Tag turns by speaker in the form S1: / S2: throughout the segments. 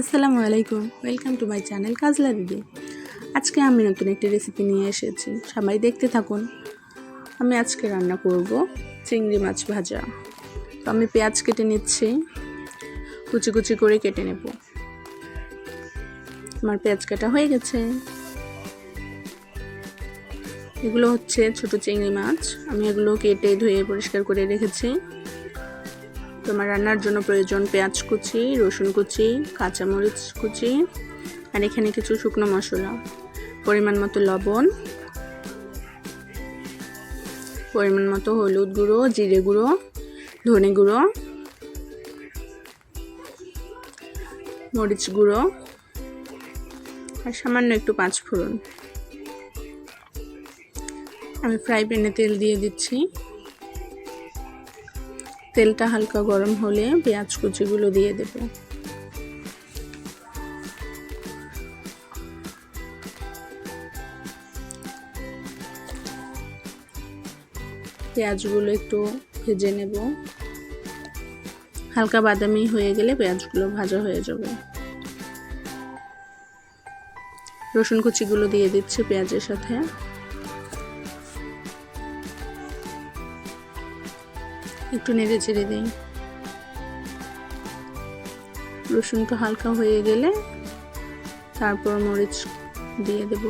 S1: আসসালামু আলাইকুম। Welcome to my channel Kajla দিদি আজকে আমি নতুন একটি রেসিপি নিয়ে এসেছি। সবাই দেখতে থাকুন। আমি আজকে রান্না করব চিংড়ি মাছ ভাজা। তো আমি পেঁয়াজ কেটে নিচ্ছি। কুচি কুচি করে কেটে নেব। আমার পেঁয়াজ কাটা হয়ে গেছে। এগুলো হচ্ছে ছোট চিংড়ি মাছ। আমি এগুলো কেটে ধুয়ে পরিষ্কার করে রেখেছি। তোমার রান্নার জন্য প্রয়োজন পেঁয়াজ কুচি, রসুন কুচি, কাঁচামরিচ কুচি, আর এখানে কিছু শুকনো মশলা। পরিমাণ মতো লবণ, পরিমাণ মতো হলুদ গুঁড়ো, জিরে গুঁড়ো, ধনে গুঁড়ো, মরিচ গুঁড়ো, আর সামান্য একটু পাঁচ ফোড়ন। আমি ফ্রাই প্যানে তেল দিয়ে দিচ্ছি। তেলটা হালকা গরম হলে পেঁয়াজ কুচিগুলো দিয়ে দেব। পেঁয়াজগুলো একটু ভেজে নেব। হালকা বাদামি হয়ে গেলে পেঁয়াজগুলো ভাজা হয়ে যাবে। রসুন কুচিগুলো দিয়ে দিচ্ছি পেঁয়াজের সাথে। একটু নেড়ে ছেড়ে দিই। রসুনটা হালকা হয়ে গেলে তারপর মরিচ দিয়ে দেব।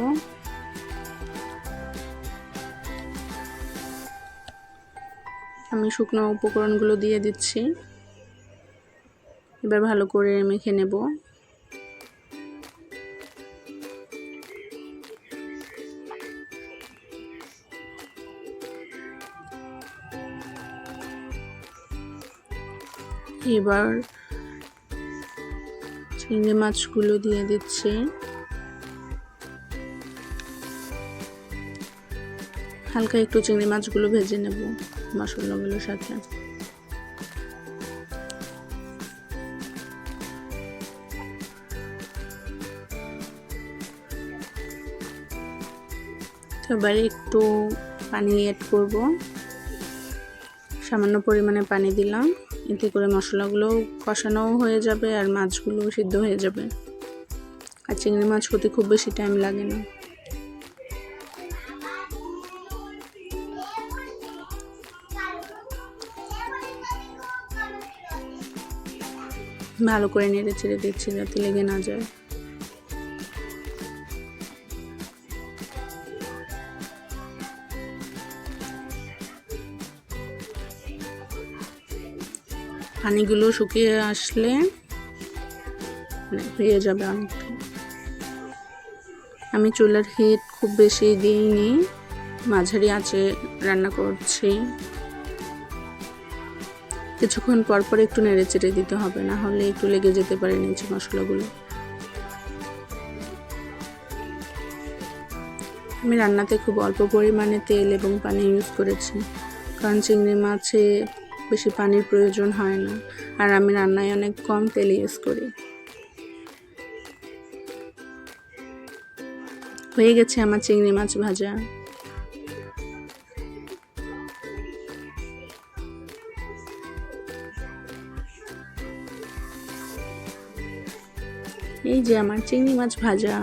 S1: আমি শুকনো উপকরণগুলো দিয়ে দিচ্ছি। এবার ভালো করে মেখে নেব। এবার চিংড়ি মাছগুলো দিয়ে দিচ্ছি। হালকা একটু চিংড়ি মাছগুলো ভেজে নেব মশলাগুলোর সাথে। এবারে একটু পানি অ্যাড করব। সামান্য পরিমাণে পানি দিলাম। এতে করে মশলাগুলো কষানোও হয়ে যাবে আর মাছগুলো সিদ্ধ হয়ে যাবে। আর চিংড়ি মাছ হতে খুব বেশি টাইম লাগে না। ভালো করে নেড়ে চেড়ে দিচ্ছি যাতে লেগে না যায়। পানিগুলো শুকিয়ে আসলে হয়ে যাবে আমি চুলার হিট খুব বেশি দিইনি, মাঝারি আঁচে রান্না করছি। কিছুক্ষণ পর পর একটু নেড়ে চেড়ে দিতে হবে, না হলে একটু লেগে যেতে পারে নিচে মশলাগুলো। আমি রান্নাতে খুব অল্প পরিমাণে তেল এবং পানি ইউজ করেছি, কারণ চিংড়ি মাছে বেশি পানির প্রয়োজন হয় না। আর আমি রান্নায় অনেক কম তেল ইউজ করি। হয়ে গেছে আমার চিংড়ি মাছ ভাজা। এই যে আমার চিংড়ি মাছ ভাজা।